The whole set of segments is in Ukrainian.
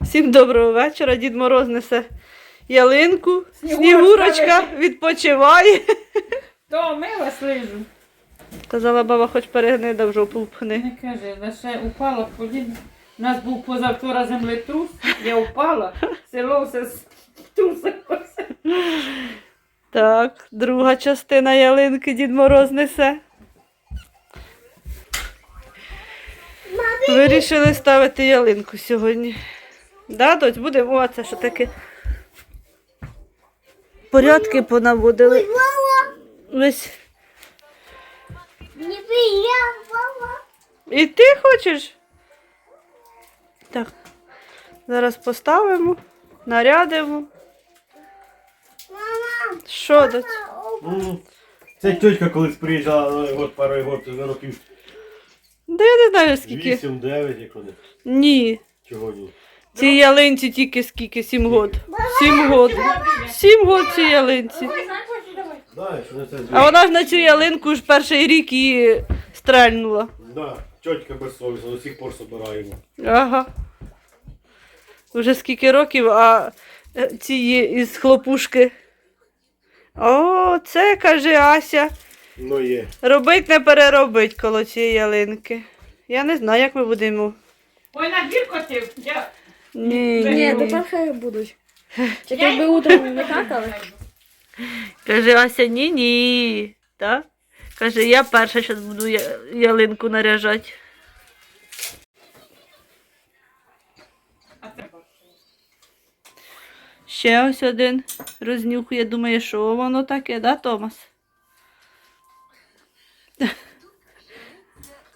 Всім доброго вечора. Дід Мороз несе ялинку. Снігурочка відпочиває. То мила слижу. Казала баба, хоч перегнида в жопу впхни. Не кажи, лише упала в. У нас був позавчора землетрус, я впала, село все трусилося. Так, друга частина ялинки Дід Мороз несе. Вирішили ставити ялинку сьогодні. Да, доць, будемо. О, це що таке? Порядки понаводили. Ось. І ти хочеш? Так. Зараз поставимо, нарядимо. Мама, Що доць? М, Ця тітка колись приїжджала ну, год пару років Да я не знаю скільки. 8-9, як вони. Ні. Чого ні? Цій ялинці тільки скільки? Сім год. Сім год. Сім год цій ялинці. Знаєш, що це А вона ж на цю ялинку ж перший рік її стрельнула. Да, тітка безсовісна, до сих пор собираємо. Ага. Уже скільки років, а е, ці із хлопушки. О, це каже Ася. Ну є. Робить не переробить коло цієї ялинки. Я не знаю, як ми будемо. Ой, на двір котив. Я... Ні, Ні, ні. тепер хай будуть. Чи Я якби їх утром не какали? Каже Ася, ні, ні. Так? Каже, я перша зараз буду я- ялинку наряжати. А це- Ще ось один рознюхує, думає, що воно таке, да, Томас?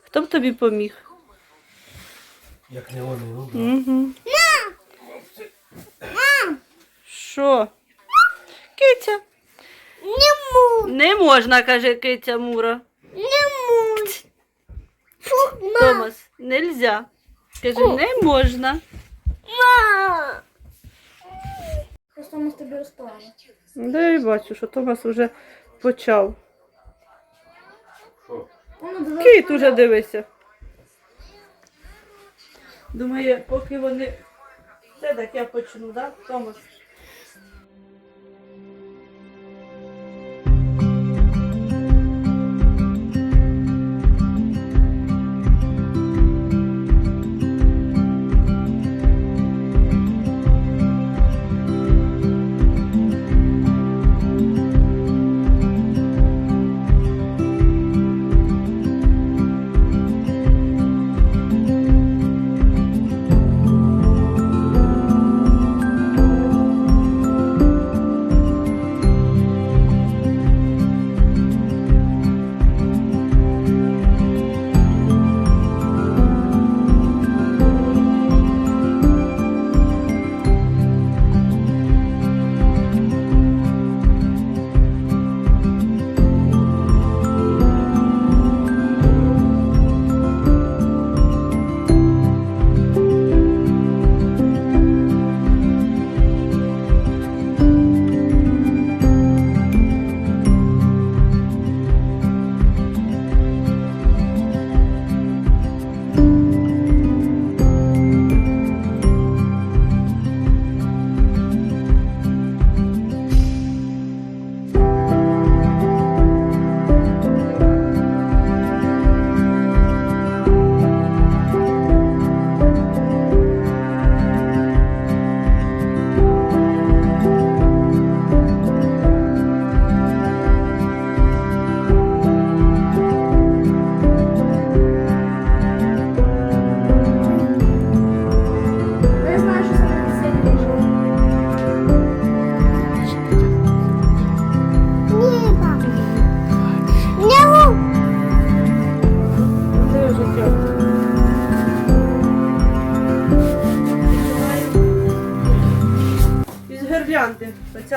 Хто б тобі поміг? Як не вони, ну да. Угу. Що? Киця. Не му, Не можна, каже киця Мура. не му. Фу, ма, Томас, нельзя. Каже, не можна. ма. Просто ми тобі розправили. Да я бачу, що Томас вже почав. Що? Уже дивися. Думаю, поки вони. Це так я почну, так, Томас?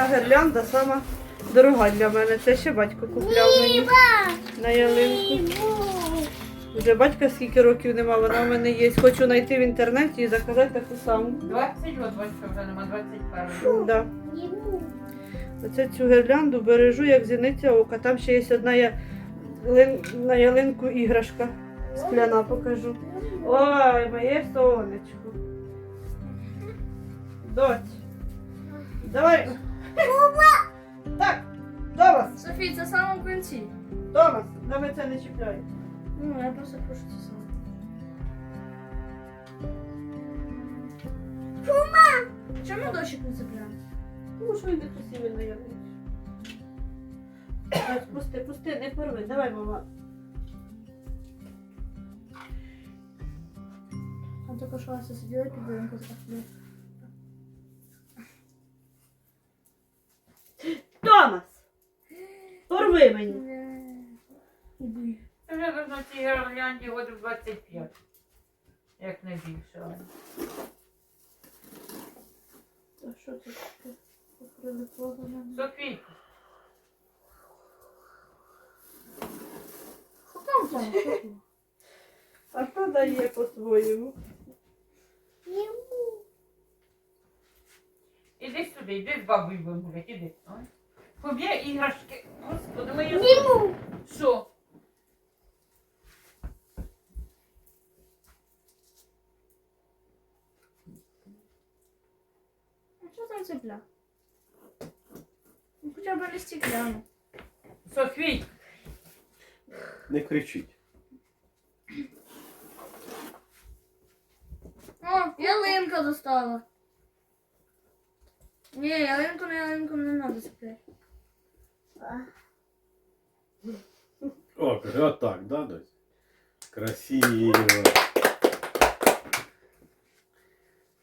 Оця гірлянда сама дорога для мене. Це ще батько купляв мені на ялинку. Вже батька скільки років нема, вона в мене є. Хочу знайти в інтернеті і заказати таку саму. 20 от батька вже нема, 21. Да. Оце цю гірлянду бережу, як зіниця ока. Там ще є одна я... лин- на ялинку іграшка. Скляна покажу. Ой, моє сонечко. Доць. Давай. Так, Томас, Софій, це в самому кінці. Томас, на мене це не чіпляє. Ну, я просто прошу це саме. Чому дощик не цепляє? Ну, що він не красивий на пусти, пусти, не порви. Давай, мама. Там тільки що Ася сиділа під будинку захлює. Томас! Порви мені. Іди. Це вже на цій гірлянді годів 25. Як не більше. але. Що це таке? Прилипло до мене. Софійка, Що там там? Там? А хто дає по-своєму? іди сюди, іди з бабою будемо гуляти, іди. Ой. Поб'є іграшки. Господи, мої. Німу! Що? А що там цепля? Ну, хоча б не стекляно. Софій, Не кричіть. О, ялинка достала. Ні, ялинку на ялинку не треба цепляти. О, каже, отак, да, дось? Красиво.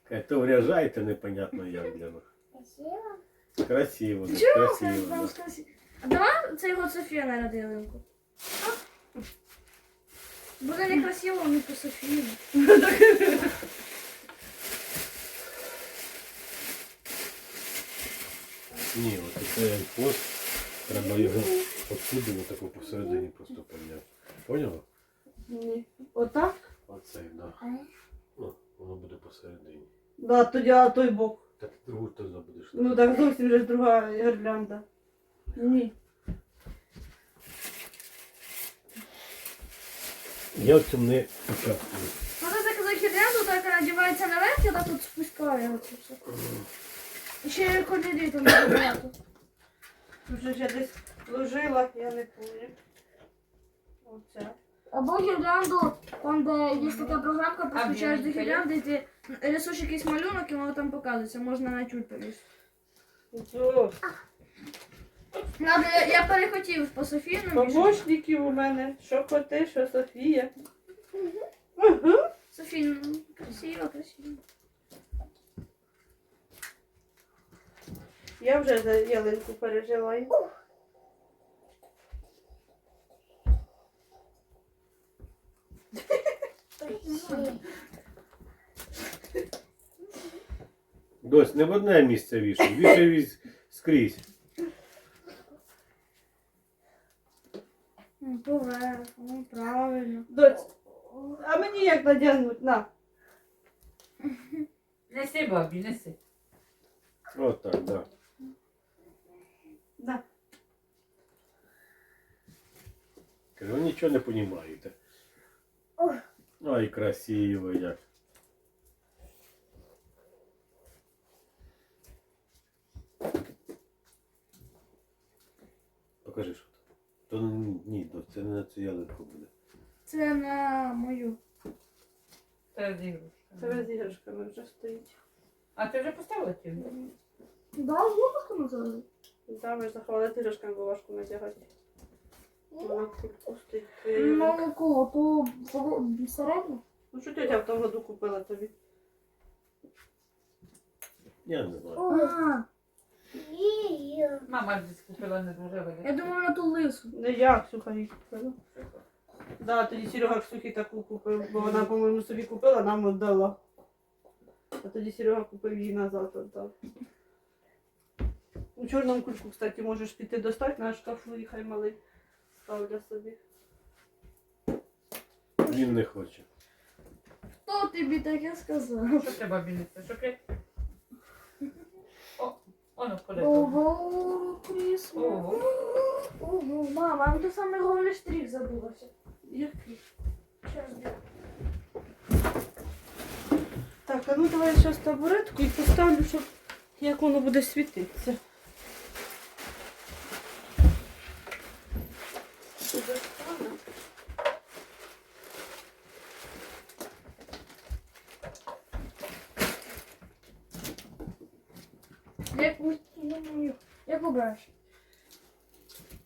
Каже, То вряжаєте непонятно як для них. Красиво, Чого красиво. да. вам сказати? А давай це його Софія наряди ялинку. Буде некрасиво, не по Софії. Ні, от цей хвост, треба його отсюди таку посередині просто підняти. Поняла? Ні. Отак? Оцей, да. Ну, воно буде посередині. Да, тоді а той бок. Так другу теж будеш. Ну так зовсім же ж друга гірлянда. Ні. Я в цьому не участвую. Можна заказати хідрянду, так надівається наверх, я так тут спускаю оце все. І ще там дуже багато. Тут же ж я десь ложила, я не пам'ятаю. Оце. Або гірлянду, там де є така програмка, підключаєш до гірлянди, і ти рисуєш якийсь малюнок, і воно там показується, можна на тюль повісити. О, Надо, я, я перехотів по Софійну. Помощників у мене. Що коти, що Софія. Ага. Ну, красиво, красиво. Я вже за ялинку пережила. Дось, не в одне місце вішай, вішай віз скрізь. Ну, Поверх, ну правильно. Доць, а мені як надягнуть? На. неси бабі, неси. Отак, да. На. Кажу, ви нічого не розумієте. Ай, красиво як. Покажи, що там. То ні, Дось, це не на цю ялинку буде. Це на мою. Це. Це з іграшками вже стоїть. А ти вже поставила ті? Да, лопатку називали. Да, ми заховали з іграшками, бо важко надягати. Вона. Ну, яку, ту серед- середню? Ну що тетя в тому году купила тобі? Я не знаю. А, Мама ж десь купила не я думаю на ту лису. Не я, Ксюха їй купила. Да, тоді Серега Ксюхі таку купив, бо вона, по-моєму, собі купила, нам віддала. А тоді Серега купив їй назад віддав. У чорному кульку, кстати, можеш піти достати на шкафу і хай малий ставля собі. Він не хоче. Хто тобі таке сказав? Що треба бінеться? Що ти? О, воно. Ого, крісло. Ого. Ого, мама, а ти саме головний штрих забулася. Який? Щас, де? Так, а ну давай зараз табуретку і поставлю, щоб як воно буде світитися. Сюди стану. Як у- ну, Як обираєш?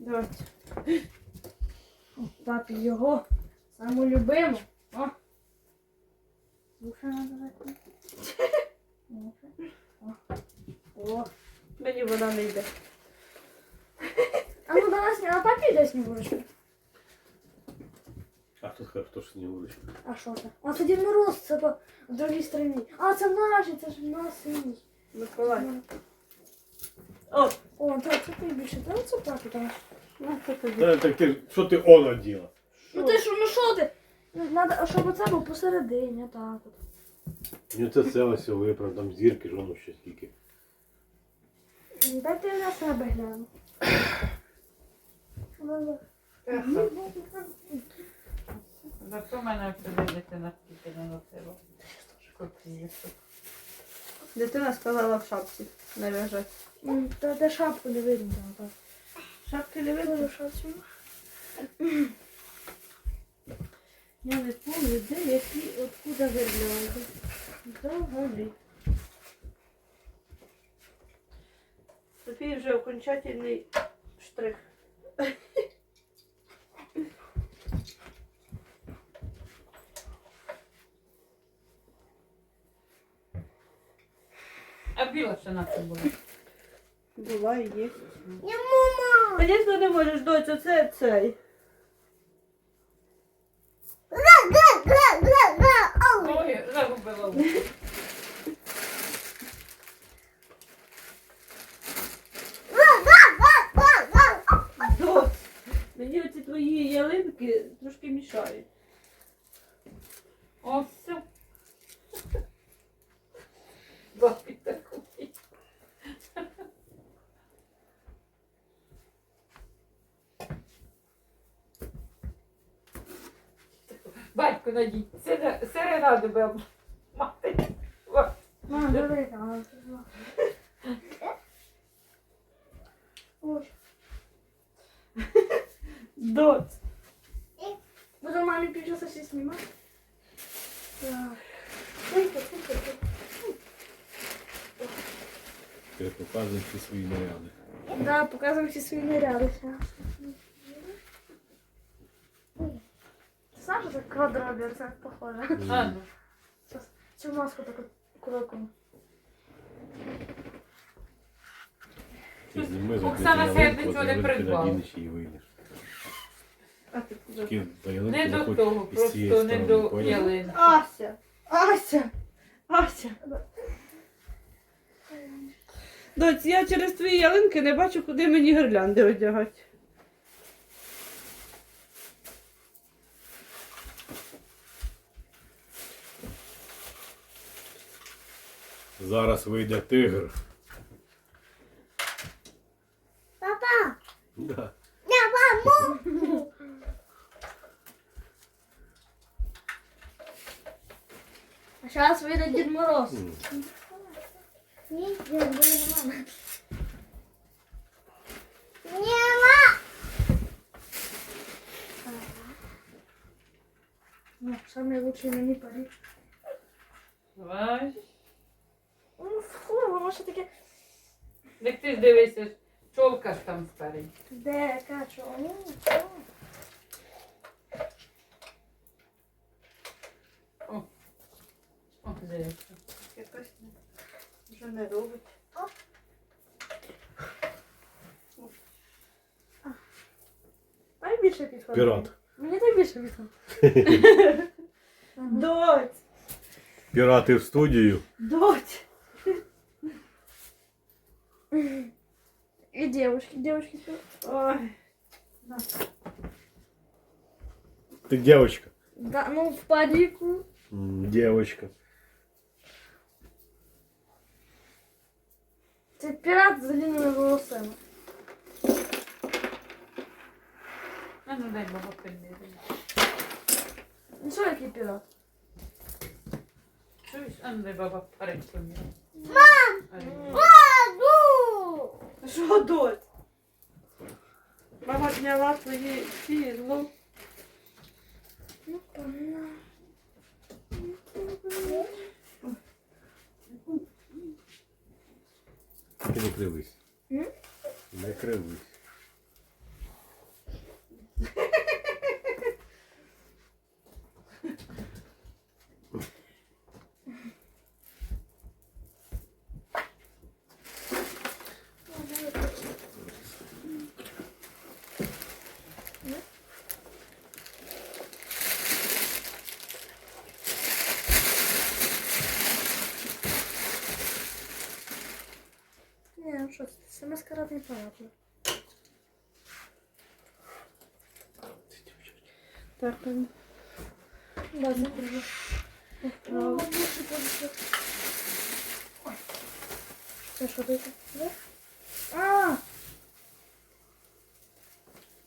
Давайте. Папі його саму любиму. О. Вуша надо закрити. О. О. Мені вона не йде. А ну давай сні, а папі десь не будеш. А тут хай хто ж не вирішив. А що це? А це Дід Мороз, це по в другій стороні. А це наші, це ж наш синій. Миколай. О, О, так, це ти більше. Та це папі там. Ну це тобі. Та так ти, що ти оно діла? Ну ти що, ну що ти? Ну, Надо, щоб оце був посередині, так от. Ну це все ось виправ, там зірки ж воно ще скільки. Дайте я на себе гляну. Ну, Зато в мене вже дитина скільки не носила. Дитина сказала в шапці не лежать. м, Та де шапку не видно там. так. Шапки не видно. Видно шапку. Я не пам'ятаю, де які, откуда вигляди. Взагалі. Софії вже окончательний штрих. А біла ще на це була. Була і є. Не мама! Звісно, не можеш, доця, це цей. Ой, загубила вухо. Доць, мені оці твої ялинки трошки мішають. О, все. Бабі такої. Надій, серенаду би мати. О, Мама, давай там. Ой. Доць. Буду маме придется все снимать. Так. Ой, ой, ой, ой. Ти показуєш всі свої наряди. Наряды так квадробер, так похоже. Ну. Сейчас всю маску такой кулаком. Ти зніми Оксана ялинку, себе нічого не придбала. надінеш і вийдеш. А ти куди? Тільки до ялинки Не до заходь того, із цієї просто не сторони, до поняв? ялини. Ася! Ася! Ася! Доць, я через твої ялинки не бачу, куди мені гірлянди одягати. Зараз вийде тигр. Папа! Да. Я маму! А сейчас выйдет Дед Мороз. М. Не, Дед Мороз. Нема! Ну, самый лучший на не пари. Давай. Ну, фу, воно ще таке. Як ти ж дивишся, чолка ж спереді. Де, качо? Ну, О, дивися. Якось вже не робить. Дай більше підходить. Пірат. Мені так більше підходить. Доць! Пірати в студію. Доць! І девушки, девушки. Ой. Ти дівчинка. Да, ну в паріку. М, Дівчинка. Це пірат з длинними волосами. А ну дай бабу підбити. Ну що який пірат? Чуєш? А не баба парить поміла. Що, доць? Мама зняла ці зло. Тільки не кривись. Не кривись. Ні, ну що, це, це. Так, ем, Да, це круто. О. Ой. Це що таке? Да? А,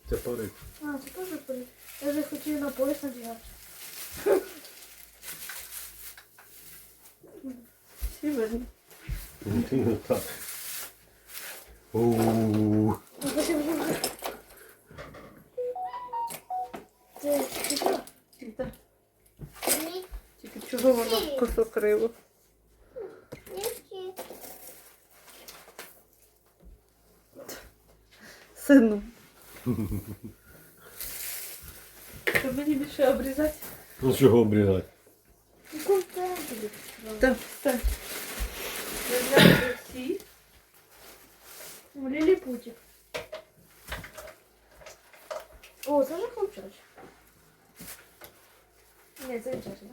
Це парить. а, це теж парад. Я вже хотів на пояс надягати. всі видно. Ну так. Оу. Це це? Так. Тільки чого воно косо криво? Сину. Щоб мені більше обрізати. Ну чого обрізати? Так, так. Виглядають всі. Ліліпутик. О, це вже хлопчач. Ні, це дівчачий.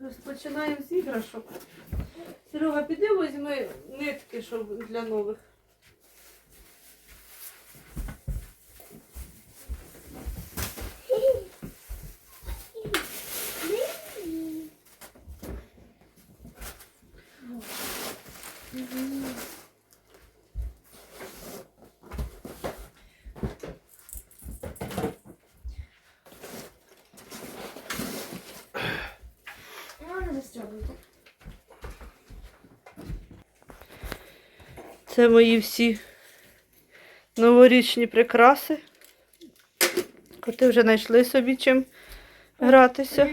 Розпочинаємо з іграшок. Серега, піди візьми нитки, щоб для нових. Можна не стягнути. Це мої всі новорічні прикраси. Коти вже знайшли собі чим гратися.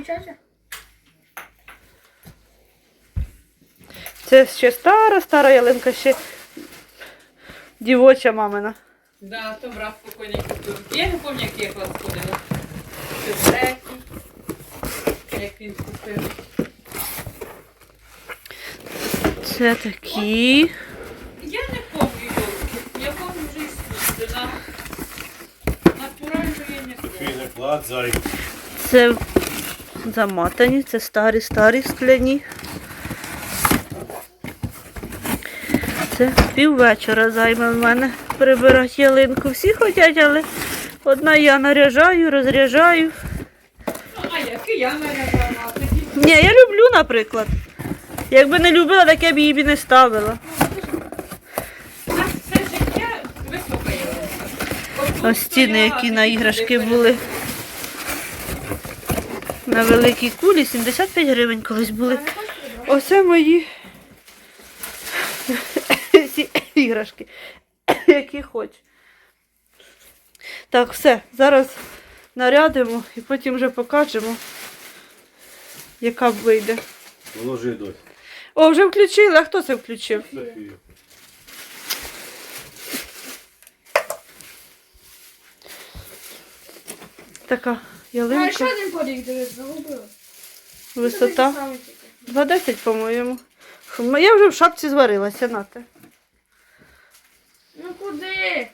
Це ще стара, стара ялинка, ще дівоча мамина. Да, то брат покойний купив. Я не пам'ятаю, як я клас ходила. Це третій, як він купив. Це такі. Я не пам'ятаю його. Я пам'ятаю вже іскусственно. Натурально я не не. Це заматані, це старі, старі скляні. Це піввечора займе в мене прибирати ялинку. Всі хочуть, але одна я наряжаю, розряжаю. А який я мене брала? Ні, я люблю, наприклад. Якби не любила, так я б її б і не ставила. У нас все життя висока ялинка. Ось стіни, які на іграшки були. На великій кулі 75 гривень колись були. Оце мої іграшки, які хоч. Так, все, зараз нарядимо і потім вже покажемо, яка вийде. Положи дось. О, вже включили, а хто це включив? Софію. Така А, ще один поріг, дивись, загубила. висота. Це такий 2,10, по-моєму. Я вже в шапці зварилася, нате. Ну куди?